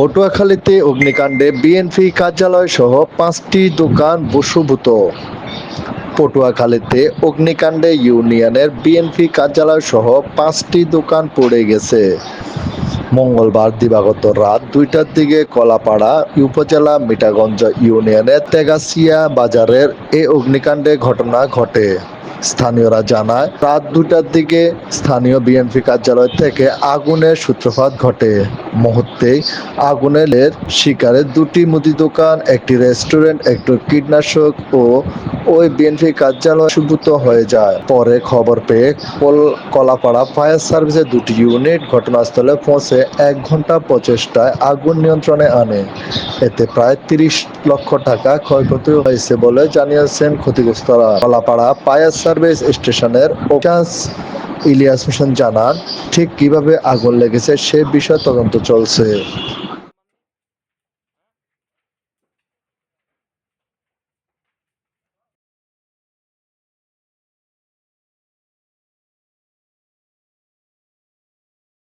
পটুয়াখালীতে অগ্নিকাণ্ডে বিএনপি কার্যালয় সহ পাঁচটি দোকান বসুভূত। পটুয়াখালীতে অগ্নিকাণ্ডে ইউনিয়নের বিএনপি কার্যালয় সহ পাঁচটি দোকান পড়ে গেছে। মঙ্গলবার দিবাগত রাত দুইটার দিকে কলাপাড়া উপজেলা মিটাগঞ্জ ইউনিয়নের তেগাসিয়া বাজারের এ অগ্নিকাণ্ডে ঘটনা ঘটে। স্থানীয়রা জানায়, রাত দুটার দিকে স্থানীয় বিএনপি কার্যালয় থেকে আগুনের সূত্রপাত ঘটে। মুহূর্তেই আগুনের শিকারে দুটি মুদি দোকান, একটি রেস্টুরেন্ট, একটি কীটনাশক ও ওই বিএনপি কার্যালয় সুভূত হয়ে যায়। পরে খবর পেয়ে কলাপাড়া ফায়ার সার্ভিসের দুটি ইউনিট ঘটনাস্থলে পৌঁছে এক ঘণ্টা প্রচেষ্টায় আগুন নিয়ন্ত্রণে আনে। এতে প্রায় তিরিশ লক্ষ টাকা ক্ষয়ক্ষতি হয়েছে বলে জানিয়েছেন ক্ষতিগ্রস্তরা। কলাপাড়া ফায়ার সার্ভিস স্টেশনের ওকাস ইলিয়াস হোসেন জানান ঠিক কীভাবে আগুন লেগেছে সে বিষয়ে তদন্ত চলছে।